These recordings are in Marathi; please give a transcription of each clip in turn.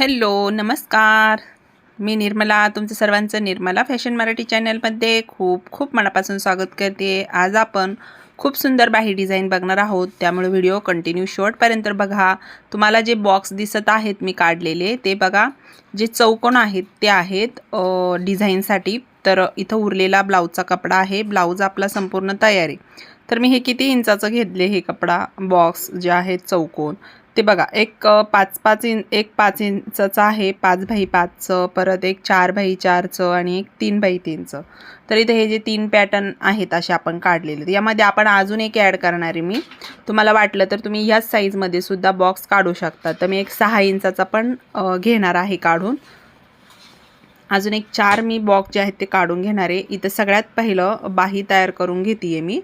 हॅलो नमस्कार. मी निर्मला तुमचं सर्वांचं निर्मला फॅशन मराठी चॅनलमध्ये खूप खूप मनापासून स्वागत करते. आज आपण खूप सुंदर बाही डिझाईन बघणार आहोत. त्यामुळे व्हिडिओ कंटिन्यू शॉर्टपर्यंत बघा. तुम्हाला जे बॉक्स दिसत आहेत मी काढलेले ते बघा. जे चौकोन आहेत ते आहेत डिझाईनसाठी. तर इथं उरलेला ब्लाऊजचा कपडा आहे. ब्लाऊज आपला संपूर्ण तयार आहे. तर मी हे किती इंचाचं घेतले हे कपडा? बॉक्स जे आहेत चौकोन. ते बघा एक पाच पाच इंच एक पाच इंचचं आहे पाच बाई पाचचं परत एक चार बाई चारचं आणि एक तीन बाई तीनचं. तर इथे हे जे तीन पॅटर्न आहेत असे आपण काढलेले यामध्ये आपण अजून एक ॲड करणार आहे मी. तुम्हाला वाटलं तर तुम्ही ह्याच साईजमध्ये सुद्धा बॉक्स काढू शकता. तर मी एक सहा इंचाचा पण घेणार आहे काढून. अजून एक चार मी बॉक्स जे आहेत ते काढून घेणार आहे. इथं सगळ्यात पहिलं बाही तयार करून घेते आहे मी.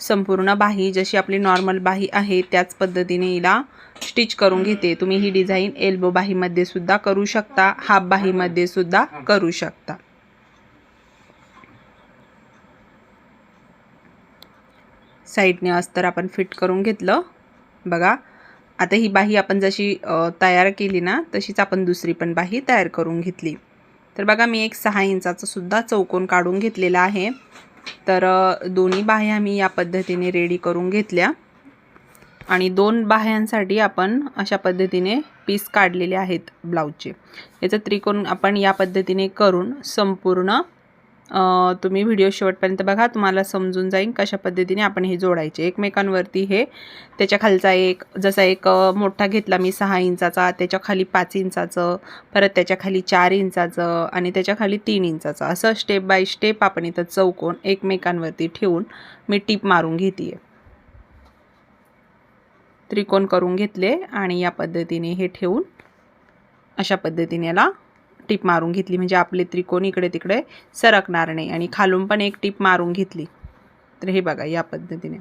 संपूर्ण बाही जशी आपली नॉर्मल बाही आहे त्याच पद्धतीने हिला स्टिच करून घेते. तुम्ही ही डिझाईन एल्बो बाहीमध्ये सुद्धा करू शकता हाफ बाहीमध्ये सुद्धा करू शकता. साईडने अस्तर आपण फिट करून घेतलं. बघा आता ही बाही आपण जशी तयार केली ना तशीच आपण दुसरी पण बाही तयार करून घेतली. तर बघा मी एक सहा इंचाचा सुद्धा चौकोन काढून घेतलेला आहे. तर दोन्ही बाह्या मी या पद्धतीने रेडी करून घेतल्या. आणि दोन बाह्यांसाठी आपण अशा पद्धतीने पीस काढलेले आहेत ब्लाऊजचे याचं त्रिकोण आपण या पद्धतीने करून संपूर्ण तुम्ही व्हिडिओ शेवटपर्यंत बघा तुम्हाला समजून जाईल कशा पद्धतीने आपण हे जोडायचे. एकमेकांवरती हे त्याच्या खालचा एक जसा एक मोठा घेतला मी सहा इंचाचा त्याच्याखाली पाच इंचाचं परत त्याच्याखाली चार इंचाचं आणि त्याच्याखाली तीन इंचाचं. असं स्टेप बाय स्टेप आपण इथं चौकोन एकमेकांवरती ठेवून मी टीप मारून घेते त्रिकोण करून घेतले आणि या पद्धतीने हे ठेवून अशा पद्धतीने याला टीप मारून घेतली. म्हणजे आपले त्रिकोण इकडे तिकडे सरकणार नाही. आणि खालून पण एक टीप मारून घेतली. तर हे बघा या पद्धतीने.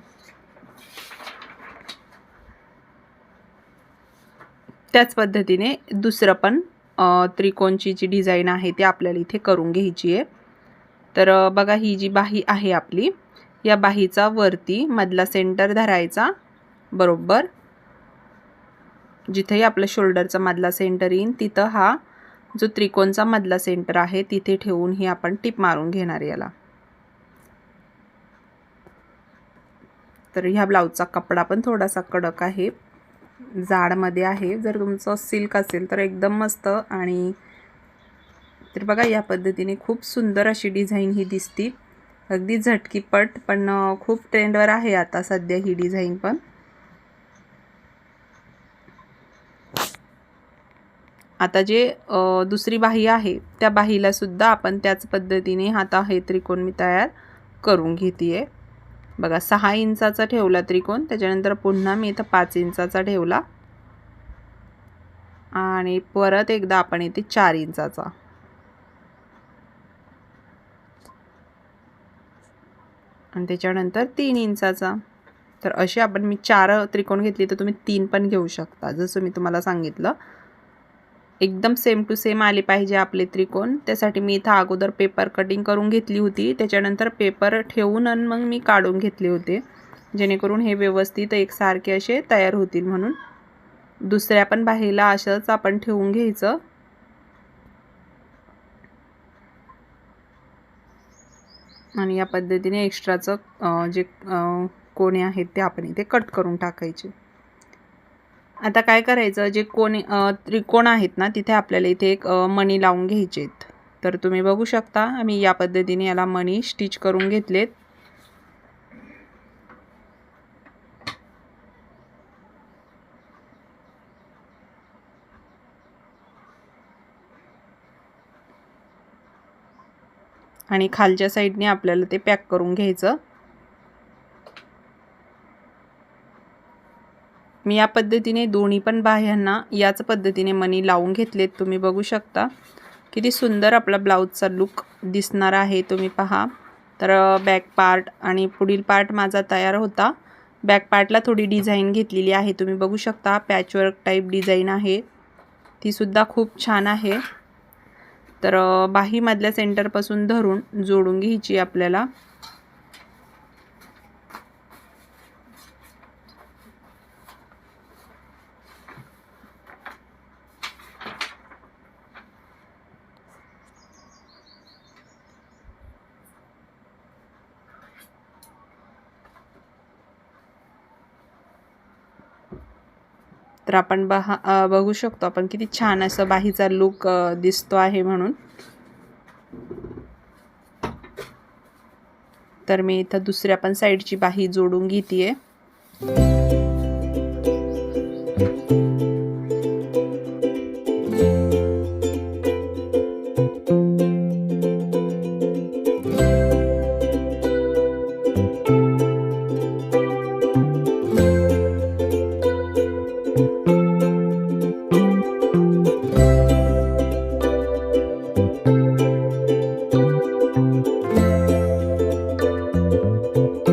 त्याच पद्धतीने दुसरं पण त्रिकोणची जी डिझाईन आहे ती आपल्याला इथे करून घ्यायची आहे. तर बघा ही जी बाही आहे आपली या बाहीचा वरती मधला सेंटर धरायचा. बरोबर? जिथेही आपलं शोल्डरचा मधला सेंटर येईन तिथं हा जो त्रिकोणचा मधला सेंटर आहे तिथे ठेवून ही आपण टिप मारून घेणार याला. तर ह्या ब्लाऊजचा कपडा पण थोडासा कडक आहे. जाडमध्ये आहे. जर तुमचं सिल्क असेल तर एकदम मस्त आणि तर बघा या पद्धतीने खूप सुंदर अशी डिझाईन ही दिसती. अगदी झटकीपट पण खूप ट्रेंडवर आहे आता सध्या ही डिझाईन पण. आता जे दुसरी बाही आहे त्या बाहीला सुद्धा आपण त्याच पद्धतीने आता हे त्रिकोण मी तयार करून घेते बघा सहा इंचाचा ठेवला त्रिकोण त्याच्यानंतर पुन्हा मी इथं पाच इंचाचा ठेवला. आणि परत एकदा आपण इथे चार इंचाचा. आणि त्याच्यानंतर तीन इंचाचा. तर असे आपण मी चार त्रिकोण घेतले तर तुम्ही तीन पण घेऊ शकता जसं मी तुम्हाला सांगितलं. एकदम सेम टू सेम आले पाहिजे आपले त्रिकोण. त्यासाठी मी इथं अगोदर पेपर कटिंग करून घेतली होती. त्याच्यानंतर पेपर ठेवून आणि मग मी काढून घेतले होते. जेणेकरून हे व्यवस्थित एकसारखे असे तयार होतील म्हणून. दुसऱ्या पण बाहेरला असंच आपण ठेवून घ्यायचं. आणि या पद्धतीने एक्स्ट्राचं जे कोणे आहेत ते आपण इथे कट करून टाकायचे. आता काय करायचं जे कोणी त्रिकोण आहेत ना तिथे आपल्याला इथे एक मणी लावून घ्यायचे आहेत तर तुम्ही बघू शकता मी या पद्धतीने याला मणी स्टिच करून घेतलेत. आणि खालच्या साईडने आपल्याला ते पॅक करून घ्यायचं. मी या पद्धतीने दोन्ही पण बाह्यांना याच पद्धतीने मनी लावून घेतलेत. तुम्ही बघू शकता. किती सुंदर आपला ब्लाऊजचा लुक दिसणार आहे. तुम्ही पहा. तर बॅक पार्ट आणि पुढील पार्ट माझा तयार होता. बॅक पार्टला थोडी डिझाईन घेतलेली आहे. तुम्ही बघू शकता पॅचवर्क टाईप डिझाईन आहे. तीसुद्धा खूप छान आहे. तर बाहीमधल्या सेंटरपासून धरून जोडून घ्यायची आपल्याला. तर आपण बहा बघू शकतो आपण किती छान असं बाहीचा लुक दिसतो आहे म्हणून. तर मी इथं दुसऱ्या पण साईडची बाही जोडून घेते